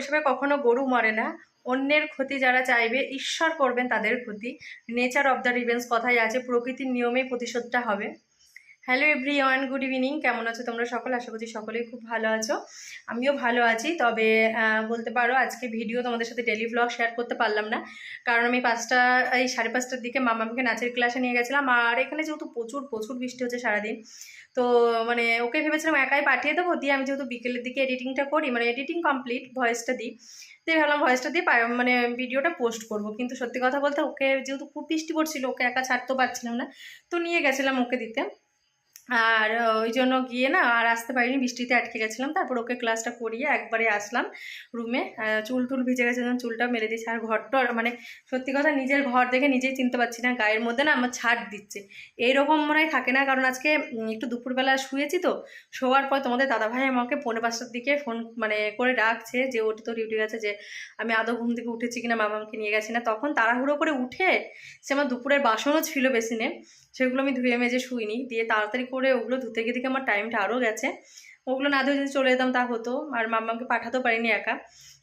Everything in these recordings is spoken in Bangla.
অভিশাপে কখনো গরু মরে না। অন্যের ক্ষতি যারা চাইবে, ঈশ্বর করবেন তাদের ক্ষতি। নেচার অব দ্য রিভেন্স কথাই আছে, প্রকৃতির নিয়মেই প্রতিশোধটা হবে। Hello everyone good evening কেমন আছো তোমরা সকল? আশা করছি সকলেই খুব ভালো আছো। আমিও ভালো আছি। তবে বলতে পারো, আজকে ভিডিও তোমাদের সাথে ডেলি ব্লগ শেয়ার করতে পারলাম না। কারণ আমি পাঁচটা, এই সাড়ে পাঁচটার দিকে মামাকে নাচের ক্লাসে নিয়ে গেছিলাম। আর এখানে যেহেতু প্রচুর প্রচুর বৃষ্টি হচ্ছে সারাদিন, তো মানে ওকে ভেবেছিলাম একাই পাঠিয়ে দেবো। দিয়ে আমি যেহেতু বিকেলের দিকে এডিটিংটা করি মানে এডিটিং কমপ্লিট ভয়েসটা দিই। দিয়ে ভাবলাম ভয়েসটা দিয়ে মানে ভিডিওটা পোস্ট করব। কিন্তু সত্যি কথা বলতে, ওকে যেহেতু খুব বৃষ্টি পড়ছিল, ওকে একা ছাড়তেও পারছিলাম না। তো নিয়ে গেছিলাম ওকে দিতে। আর ওই জন্য গিয়ে না আর আসতে পারিনি, বৃষ্টিতে আটকে গেছিলাম। তারপর ওকে ক্লাসটা করিয়ে একবারে আসলাম রুমে চুল টুল ভিজে গেছে যখন চুলটা মেরে দিয়েছে। আর ঘরটা মানে সত্যি কথা নিজের ঘর দেখে নিজেই চিনতে পারছি না, গায়ের মধ্যে না আমার ছাড় দিচ্ছে। এইরকম মনে হয় থাকে না, কারণ আজকে একটু দুপুরবেলা শুয়েছি তো, শোয়ার পর তোমাদের দাদাভাই আমাকে পনেরো পাঁচটার দিকে ফোন মানে করে ডাকছে যে ওটি তো ডিউটি গেছে যে, আমি আদৌ ঘুম থেকে উঠেছি কিনা মামাকে নিয়ে গেছি না। তখন তাড়াহুড়ো করে উঠে, সে আমার দুপুরের বাসনও ছিল বেসিনে, সেগুলো আমি ধুয়ে মেজে শুইনি। দিয়ে তাড়াতাড়ি করে ওগুলো ধুতে গিয়ে দেখে আমার টাইমটা আরও গেছে। ওগুলো না ধুয়ে যদি চলে যেতাম তা হতো। আর মাম্মাকে পাঠাতেও পারিনি একা।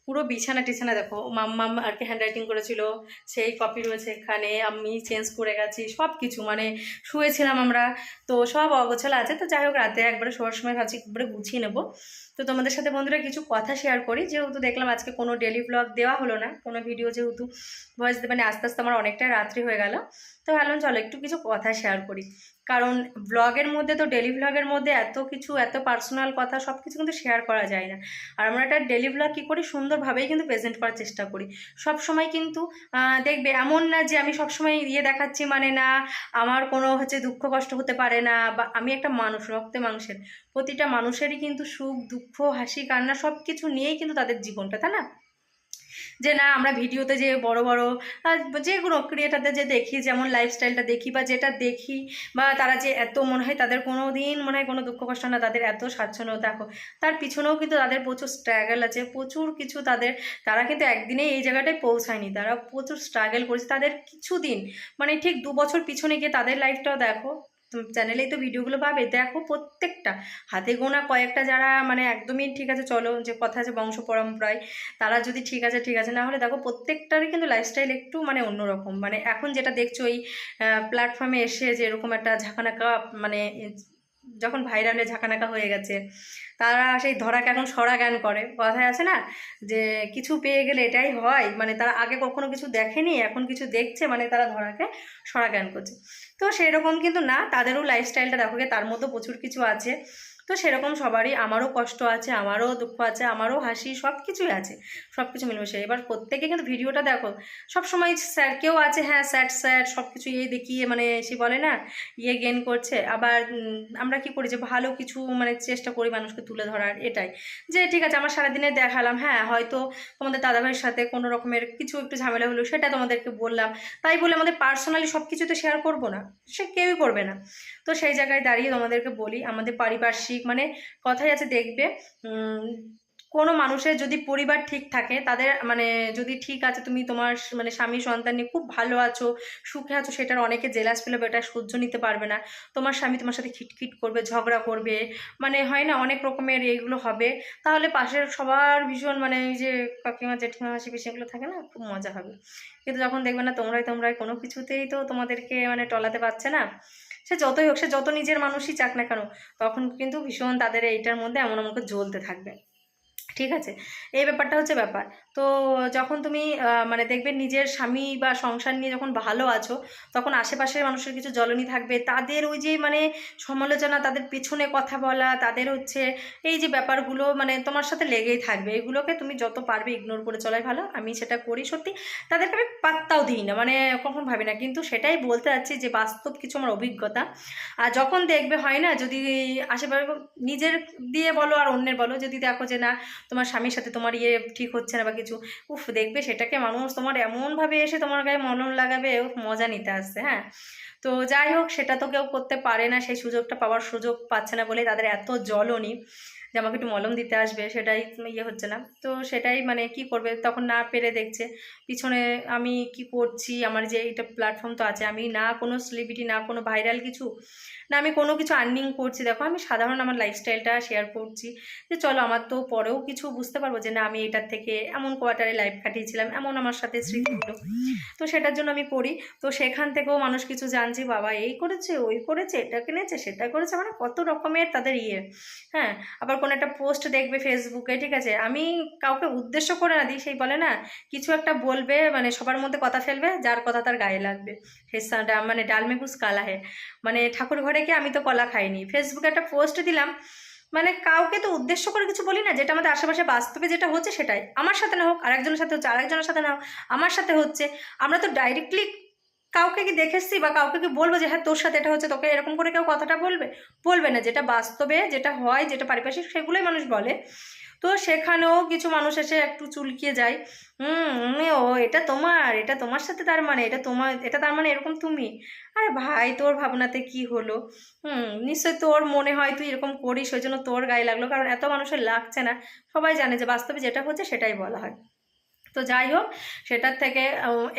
পুরো বিছানা টিছানা দেখো। মাম্মাম আর কি হ্যান্ড রাইটিং করেছিল। সেই কপি রয়েছে এখানে। আমি চেঞ্জ করে গেছি। সব কিছু মানে শুয়েছিলাম আমরা। তো সব অগোছালো আছে। তো যাই হোক, রাতে একবারে শোয়ার সময় ভাবছি একবারে গুছিয়ে নেব। তো তোমাদের সাথে বন্ধুরা কিছু কথা শেয়ার করি। যেহেতু দেখলাম আজকে কোনো ডেলি ব্লগ দেওয়া হলো না। কোনো ভিডিও যেহেতু ভয়েস মানে আস্তে আস্তে আমার অনেকটা রাত্রি হয়ে গেল। তো ভাবলাম চলো একটু কিছু কথা শেয়ার করি। কারণ ব্লগের মধ্যে তো ডেলি ব্লগের মধ্যে এত কিছু, এত পার্সোনাল কথা সব কিছু কিন্তু শেয়ার করা যায় না। আর আমরা একটা ডেলি ব্লগ কী করি? সুন্দরভাবেই কিন্তু প্রেজেন্ট করার চেষ্টা করি। সব সময় কিন্তু দেখবে এমন না যে আমি সব সময় ইয়ে দেখাচ্ছি মানে না, আমার কোনো হচ্ছে দুঃখ, কষ্ট হতে পারে না, বা আমি একটা মানুষ, রক্তে মাংসের। প্রতিটা মানুষেরই কিন্তু সুখ, দুঃখ, হাসি, কান্না সব কিছু নিয়েই কিন্তু তাদের জীবনটা, তাই না? যে না, আমরা ভিডিওতে যে বড় বড় যেগুলো ক্রিয়েটারদের যে দেখি, যেমন লাইফস্টাইলটা দেখি বা যেটা দেখি বা তারা যে এত মনে হয় তাদের কোনো দিন মনে হয় কোনো দুঃখ কষ্ট না, তাদের এত স্বাচ্ছন্দ্য। দেখো, তার পিছনেও কিন্তু তাদের প্রচুর স্ট্রাগল আছে, প্রচুর কিছু তাদের, তারা কিন্তু একদিনে এই জায়গাটায় পৌঁছায়নি। তারা প্রচুর স্ট্রাগল করেছে। তাদের কিছুদিন মানে ঠিক দু বছর পিছনে গিয়ে তাদের লাইফটাও দেখো চ্যানেলেই তো ভিডিওগুলো পাবে, দেখো প্রত্যেকটা। হাতে গোনা কয়েকটা যারা মানে একদমই ঠিক আছে, চলো যে কথা আছে বংশ পরম্পরায়, তারা যদি ঠিক আছে ঠিক আছে। না হলে দেখো প্রত্যেকটারই কিন্তু লাইফস্টাইল একটু মানে অন্যরকম। মানে এখন যেটা দেখছ এই প্ল্যাটফর্মে এসে যে এরকম একটা ঝাঁকানাকা মানে যখন ভাইরালে ঝাঁকানাকা হয়ে গেছে, তারা সেই ধরাকে এখন সরা জ্ঞান করে? কথায় আছে না যে, কিছু পেয়ে গেলে এটাই হয়। মানে তারা আগে কখনো কিছু দেখেনি, এখন কিছু দেখছে মানে তারা ধরাকে সরা জ্ঞান করছে। তো সেরকম কিন্তু না, তাদেরও লাইফস্টাইলটা দেখো, তার মধ্যে প্রচুর কিছু আছে। তো সেরকম সবারই আমারও কষ্ট আছে, আমারও দুঃখ আছে, আমারও হাসি সব কিছুই আছে সব কিছু মিলেমিশে। এবার প্রত্যেকে কিন্তু ভিডিওটা দেখো সব সময় স্যার কেউ আছে হ্যাঁ স্যার স্যার সব কিছু ইয়ে দেখিয়ে মানে সে বলে না ইয়ে গেন করছে। আবার আমরা কি করি যে ভালো কিছু মানে চেষ্টা করি মানুষকে তুলে ধরার, এটাই। যে ঠিক আছে, আমার সারাদিনে দেখালাম হ্যাঁ হয়তো তোমাদের দাদাভাইয়ের সাথে কোনো রকমের কিছু একটু ঝামেলা হলো, সেটা তোমাদেরকে বললাম। তাই বলে আমাদের পার্সোনালি সব কিছু তো শেয়ার করব না, সে কেউই করবে না। তো সেই জায়গায় দাঁড়িয়ে তোমাদেরকে বলি, আমাদের পারিপার্শ্বিক মানে কথাই আছে দেখবে। কোনো মানুষের যদি পরিবার ঠিক থাকে, তাদের মানে যদি ঠিক আছে, তুমি তোমার মানে স্বামী সন্তান নিয়ে খুব ভালো আছো, সুখে আছো, সেটার অনেকে জেলাস ফেলে এটা সহ্য নিতে পারবে না। তোমার স্বামী তোমার সাথে খিটখিট করবে, ঝগড়া করবে মানে হয় না, অনেক রকমের এইগুলো হবে। তাহলে পাশের সবার ভীষণ মানে এই যে কাকিমা, জেঠিমা হাসি পিসি এগুলো থাকে না, খুব মজা হবে। কিন্তু যখন দেখবে না, তোমরাই তোমরাই, কোনো কিছুতেই তো তোমাদেরকে মানে টলাতে পারছে না। সে যতই হোক, সে যত নিজের মানুষই চাক না কেন, তখন কিন্তু ভীষণ তাদের এইটার মধ্যে এমন আমাকে জ্বলতে থাকবে। ঠিক আছে? এই ব্যাপারটা হচ্ছে ব্যাপার। তো যখন তুমি মানে দেখবে নিজের স্বামী বা সংসার নিয়ে যখন ভালো আছো, তখন আশেপাশের মানুষের কিছু জ্বলনি থাকবে। তাদের ওই যে মানে সমালোচনা, তাদের পেছনে কথা বলা, তাদের হচ্ছে এই যে ব্যাপারগুলো মানে তোমার সাথে লেগেই থাকবে। এগুলোকে তুমি যত পারবে ইগনোর করে চলাই ভালো। আমি সেটা করি সত্যি। তাদেরকে আমি পাত্তাও দিই না মানে কখন ভাবি না। কিন্তু সেটাই বলতে চাচ্ছি যে বাস্তব কিছু আমার অভিজ্ঞতা। আর যখন দেখবে হয় না, যদি আশেপাশে নিজের দিয়ে বলো আর অন্যের বলো, যদি দেখো যে না তোমার স্বামীর সাথে তোমার ইয়ে ঠিক হচ্ছে না বা কিছু, উফ, দেখবে সেটাকে মানুষ তোমার এমনভাবে এসে তোমার গায়ে মনন লাগাবে মজা নিতে আসছে হ্যাঁ? তো যাই হোক, সেটা তো কেউ করতে পারে না, সেই সুযোগটা পাওয়ার সুযোগ পাচ্ছে না বলে তাদের এত জ্বলনি যে আমাকে একটু মলম দিতে আসবে, সেটাই ইয়ে হচ্ছে না। তো সেটাই মানে কি করবে, তখন না পেরে দেখছে, পিছনে আমি কি করছি, আমার যে এইটা প্ল্যাটফর্ম তো আছে, আমি না কোনো সেলিব্রিটি না কোনো ভাইরাল কিছু না, আমি কোনো কিছু আর্নিং করছি। দেখো, আমি সাধারণ আমার লাইফস্টাইলটা শেয়ার করছি। যে চলো, আমার তো পরেও কিছু বুঝতে পারব যে, না, আমি এটার থেকে এমন কোয়ার্টারে লাইফ কাটিয়েছিলাম, এমন আমার সাথে স্মৃতি হলো তো সেটার জন্য আমি করি। তো সেখান থেকেও মানুষ কিছু জানছি, বাবা এই করেছে, ওই করেছে, এটা কিনেছে, সেটা করেছে মানে কত রকমের তাদের ইয়ে। হ্যাঁ আবার কোনো একটা পোস্ট দেখবে ফেসবুকে ঠিক আছে? আমি কাউকে উদ্দেশ্য করে না দিই, সেই বলে, না, কিছু একটা বলবে মানে সবার মধ্যে কথা ফেলবে, যার কথা তার গায়ে লাগবে। মানে ডালমেগুস কালা হে মানে ঠাকুর ঘরে গিয়ে আমি তো কলা খাইনি। ফেসবুকে একটা পোস্ট দিলাম মানে কাউকে তো উদ্দেশ্য করে কিছু বলি না, যেটা আমাদের আশেপাশে বাস্তবে যেটা হচ্ছে সেটাই। আমার সাথে না হোক, আরেকজনের সাথে হচ্ছে, আরেকজনের সাথে না হোক, আমার সাথে হচ্ছে। আমরা তো ডাইরেক্টলি কাউকে কি দেখেছি বা কাউকে কি বলব যে হ্যাঁ তোর সাথে এটা হচ্ছে, তোকে এরকম করে কেউ কথাটা বলবে? বলবে না। যেটা বাস্তবে, যেটা হয়, যেটা পারিপার্শ্বিক, সেগুলোই মানুষ বলে। তো সেখানেও কিছু মানুষ এসে একটু চুলকিয়ে যায়। হুম ও, এটা তোমার এটা তোমার সাথে তার মানে এটা তোমার এটা তার মানে এরকম তুমি? আরে ভাই, তোর ভাবনাতে কি হলো? হুম, নিশ্চয়ই তোর মনে হয় তুই এরকম করিস, ওই জন্য তোর গায়ে লাগল, কারণ এত মানুষের লাগছে না। সবাই জানে যে বাস্তবে যেটা হচ্ছে সেটাই বলা হয়। তো যাই হোক, সেটার থেকে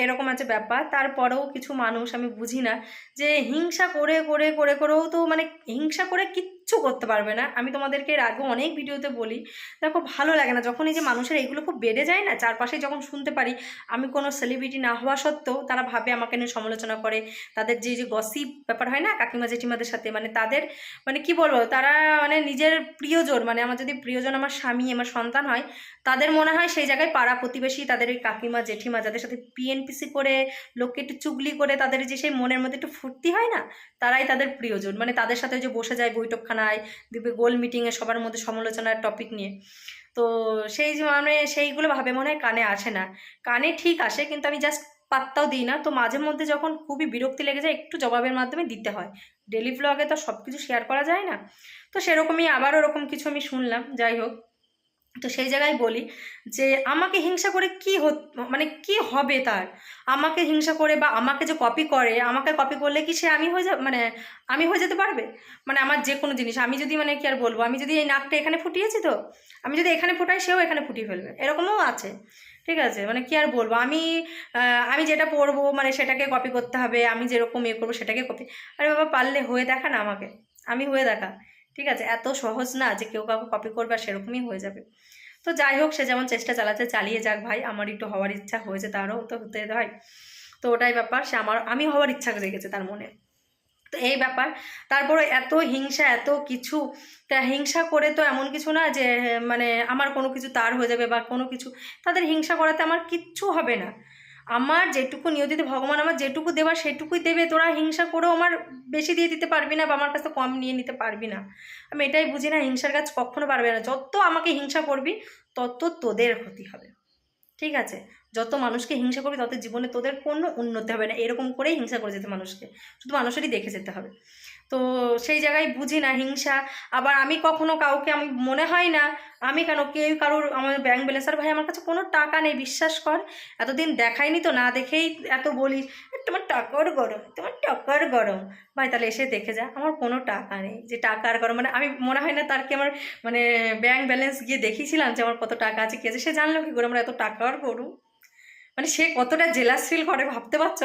এরকম আছে ব্যাপার। তারপরেও কিছু মানুষ, আমি বুঝি না, যে হিংসা করে করে করে, করেও তো মানে হিংসা করে কিচ্ছু করতে পারবে না। আমি তোমাদেরকে এর আগেও অনেক ভিডিওতে বলি, দেখো ভালো লাগে না, যখন এই যে মানুষের এগুলো খুব বেড়ে যায় না, চারপাশে যখন শুনতে পারি, আমি কোনো সেলিব্রিটি না হওয়া সত্ত্বেও তারা ভাবে আমাকে নিয়ে সমালোচনা করে। তাদের যে যে গসিপ ব্যাপার হয় না, কাকিমা, জেঠিমাদের সাথে মানে তাদের মানে কি বলব, তারা মানে নিজের প্রিয়জন মানে আমার যদি প্রিয়জন আমার স্বামী, আমার সন্তান হয়, তাদের মনে হয় সেই জায়গায় পাড়া প্রতিবেশী, তাদের ওই কাকিমা, জেঠিমা, যাদের সাথে পিএনপিসি করে, লোককে একটু চুগলি করে, তাদের যে সেই মনের মধ্যে একটু ফুর্তি হয় না, তারাই তাদের প্রিয়জন। মানে তাদের সাথে যে বসে যায় বৈঠকখানায় দেখবে গোল মিটিংয়ে সবার মধ্যে সমালোচনার টপিক নিয়ে। তো সেই মানে সেইগুলো ভাবে মনে হয় কানে আসে না। কানে ঠিক আসে কিন্তু আমি জাস্ট পাত্তাও দিই না। তো মাঝে মধ্যে যখন খুবই বিরক্তি লেগে যায়, একটু জবাবের মাধ্যমে দিতে হয়। ডেলি ব্লগে তো সব কিছু শেয়ার করা যায় না। তো সেরকমই আবার ওরকম কিছু আমি শুনলাম। যাই হোক। তো সেই জায়গায় বলি যে আমাকে হিংসা করে কি মানে কি হবে তার? আমাকে হিংসা করে বা আমাকে যে কপি করে, আমাকে কপি করলে কি সে আমি হয়ে যা মানে আমি হয়ে যেতে পারবে? মানে আমার যে কোনো জিনিস, আমি যদি মানে কি আর বলব, আমি যদি এই নাকটা এখানে ফুটিয়েছি তো, আমি যদি এখানে ফুটাই, সেও এখানে ফুটিয়ে ফেলবে। এরকমও আছে, ঠিক আছে? মানে কি আর বলব, আমি আমি যেটা পড়ব মানে সেটাকে কপি করতে হবে, আমি যেরকম ইয়ে করব, সেটাকে কপি আরে বাবা, পারলে হয়ে দেখা না আমাকে, আমি হয়ে দেখা। ঠিক আছে? এত সহজ না যে কেউ কাউকে কপি করবে আর সেরকমই হয়ে যাবে। তো যাই হোক, সে যেমন চেষ্টা চালাচ্ছে চালিয়ে যাক ভাই। আমার একটু হওয়ার ইচ্ছা হয়েছে তারও তো হতে হয়। তো ওটাই ব্যাপার, সে আমার, আমি হওয়ার ইচ্ছা জেগেছে তার মনে। তো এই ব্যাপার। তারপরে এত হিংসা, এত কিছু, তা হিংসা করে তো এমন কিছু না যে মানে আমার কোনো কিছু তার হয়ে যাবে বা কোনো কিছু, তাদের হিংসা করাতে আমার কিচ্ছু হবে না। আমার যেটুকু নিয়তিতে ভগবান আমার যেটুকু দেওয়ার সেটুকুই দেবে। তোরা হিংসা করেও আমার বেশি দিয়ে দিতে পারবি না বা আমার কাছে কম নিয়ে নিতে পারবি না। আমি এটাই বুঝি না, হিংসার কাজ কখনো পারবে না। যত আমাকে হিংসা করবি, তত তোদের ক্ষতি হবে। ঠিক আছে? যত মানুষকে হিংসা করবি, তত জীবনে তোদের কোনো উন্নতি হবে না। এরকম করেই হিংসা করে যেতে মানুষকে। শুধু মানুষেরই দেখে যেতে হবে। তো সেই জায়গায় বুঝি না, হিংসা। আবার আমি কখনো কাউকে, আমি, মনে হয় না, আমি কেন কেউ কারোর, আমার ব্যাংক ব্যালেন্স আর ভাই আমার কাছে কোনো টাকা নেই, বিশ্বাস কর। এতদিন দেখাইনি তো, না দেখেই এত বলিস তোমার টাকার গরম, তোমার টাকার গরম। ভাই, তাহলে এসে দেখে যা, আমার কোনো টাকা নেই। যে টাকার গরম মানে আমি, মনে হয় না তার কি আমার মানে ব্যাংক ব্যালেন্স গিয়ে দেখিয়েছিলাম যে আমার কত টাকা আছে, কি আছে, সে জানলো কি করে আমার এত টাকার গরম মানে সে কতটা জেলাস ফিল করে ভাবতে পারছ?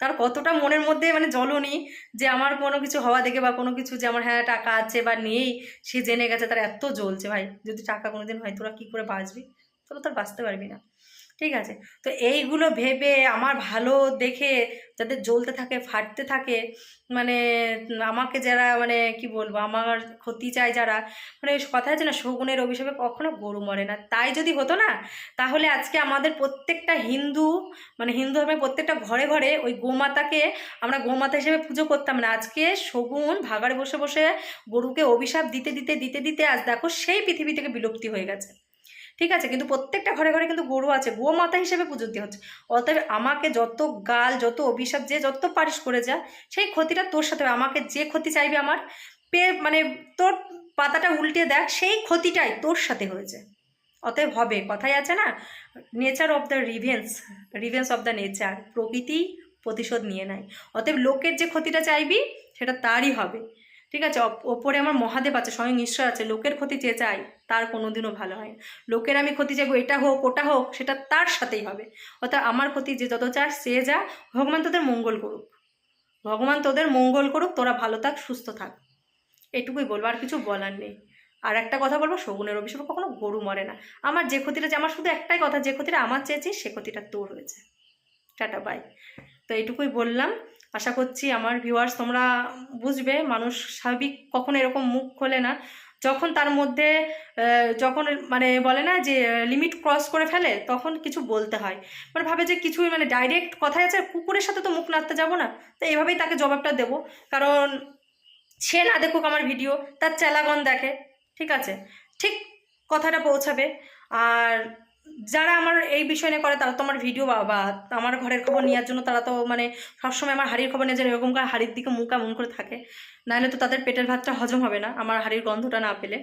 তার কতটা মনের মধ্যে মানে জ্বলনি যে আমার কোনো কিছু হওয়া দেখে বা কোনো কিছু যে আমার হ্যাঁ টাকা আছে বা নেই, সে জেনে গেছে তার এত জ্বলছে ভাই। যদি টাকা কোনোদিন হয়, তোরা কী করে বাঁচবি? তোরা তো বাঁচতে পারবি না। ঠিক আছে? তো এইগুলো ভেবে আমার ভালো দেখে যাদের জ্বলতে থাকে, ফাটতে থাকে মানে আমাকে যারা মানে কি বলব, আমার ক্ষতি চায় যারা মানে কথা আছে না, শগুনের অভিশাপে কখনো গরু মরে না। তাই যদি হতো না, তাহলে আজকে আমাদের প্রত্যেকটা হিন্দু মানে হিন্দু ধর্মের প্রত্যেকটা ঘরে ঘরে ওই গোমাতাকে আমরা গোমাতা হিসেবে পুজো করতাম না। আজকে শগুন ভাগাড়ে বসে বসে গরুকে অভিশাপ দিতে দিতে দিতে দিতে আজ দেখো সেই পৃথিবী থেকে বিলুপ্তি হয়ে গেছে। ঠিক আছে? কিন্তু প্রত্যেকটা ঘরে ঘরে কিন্তু গরু আছে। গোমাতা হিসেবে পুজো দিয়ে হচ্ছে। অতএব আমাকে যত গাল, যত অভিশাপ, যে যত পারিশ করে যা, সেই ক্ষতিটা তোর সাথে। আমাকে যে ক্ষতি চাইবে আমার, পে মানে তোর পাতাটা উল্টে দেখ, সেই ক্ষতিটাই তোর সাথে হয়েছে। অতএব হবে। কথাই আছে না? Nature of the revenge revenge of the nature প্রকৃতি প্রতিশোধ নিয়ে নেয়। অতএব লোকের যে ক্ষতিটা চাইবি, সেটা তারই হবে। ঠিক আছে ওপরে আমার মহাদেব আছে, স্বয়ং ঈশ্বর আছে, লোকের ক্ষতি যে চাই তার কোনোদিনও ভালো হয় লোকের আমি ক্ষতি চাইব, এটা হোক, ওটা হোক, সেটা তার সাথেই হবে। অর্থাৎ আমার ক্ষতি যে যত চাস সে যা, ভগবান তোদের মঙ্গল করুক। ভগবান তোদের মঙ্গল করুক, তোরা ভালো থাক, সুস্থ থাক। এটুকুই বলব, আর কিছু বলার নেই। আর একটা কথা বলব, শগুনের অভিশাপে কখনো গরু মরে না। আমার যে ক্ষতিটা আমার শুধু একটাই কথা, যে ক্ষতিটা আমার চেয়েছি, সে ক্ষতিটা তোর হয়েছে। টাটা বাই তো এইটুকুই বললাম। আশা করছি আমার ভিউয়ার্স তোমরা বুঝবে, মানুষ স্বাভাবিক কখনো এরকম মুখ খোলে না। যখন তার মধ্যে যখন মানে বলে না যে লিমিট ক্রস করে ফেলে, তখন কিছু বলতে হয়। মানে ভাবে যে কিছুই মানে ডাইরেক্ট কথাই আছে, কুকুরের সাথে তো মুখ নাড়তে যাব না। তো এইভাবেই তাকে জবাবটা দেবো। কারণ সে না দেখুক আমার ভিডিও তার চেলাগন দেখে, ঠিক আছে? ঠিক কথাটা পৌঁছাবে। আর যারা আমার এই বিষয় নিয়ে করে, তারা তো আমার ভিডিও বা আমার ঘরের খবর নেওয়ার জন্য তারা তো মানে সবসময় আমার হাড়ির খবর নিয়ে যায় এরকম করে হাড়ির দিকে মুখ করে থাকে, নাহলে তো তাদের পেটের ভাতটা হজম হবে না, আমার হাড়ির গন্ধটা না পেলে।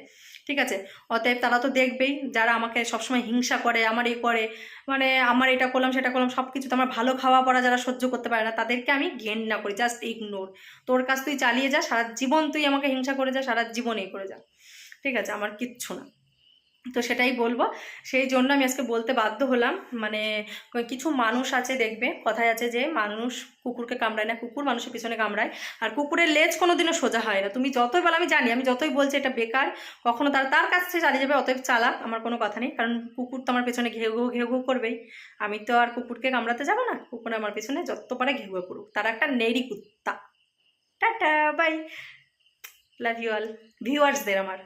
ঠিক আছে? অতএব তারা তো দেখবেই, যারা আমাকে সবসময় হিংসা করে, আমার এই করে মানে আমার এটা করলাম, সেটা করলাম সব কিছু তো আমার ভালো খাওয়া পড়া যারা সহ্য করতে পারে না, তাদেরকে আমি ঘেন্না করি জাস্ট ইগনোর তোর কাজ তুই চালিয়ে যা, সারা জীবন তুই আমাকে হিংসা করে যা, সারা জীবন এই করে যা। ঠিক আছে? আমার কিচ্ছু না। তো সেটাই বলব। সেই জন্য আমি আজকে বলতে বাধ্য হলাম। মানে কিছু মানুষ আছে দেখবে, কথায় আছে যে মানুষ কুকুরকে কামড়ায় না, কুকুর মানুষের পিছনে কামড়ায়। আর কুকুরের লেজ কোনোদিনও সোজা হয় না। তুমি যতই বলো, আমি জানি, আমি যতই বলছি এটা বেকার, কখনো তার তার কাছ থেকে চালিয়ে যাবে, অতএব চালাক আমার কোনো কথা নেই। কারণ কুকুর তো আমার পেছনে ঘেউ ঘেউ ঘেউ ঘেউ করবেই। আমি তো আর কুকুরকে কামড়াতে যাব না। কুকুর আমার পেছনে যত পারে ঘেউ ঘেউ করুক। তার একটা নেড়ি কুত্তা। Tata bye love you all ভিউয়ার্সদের আমার।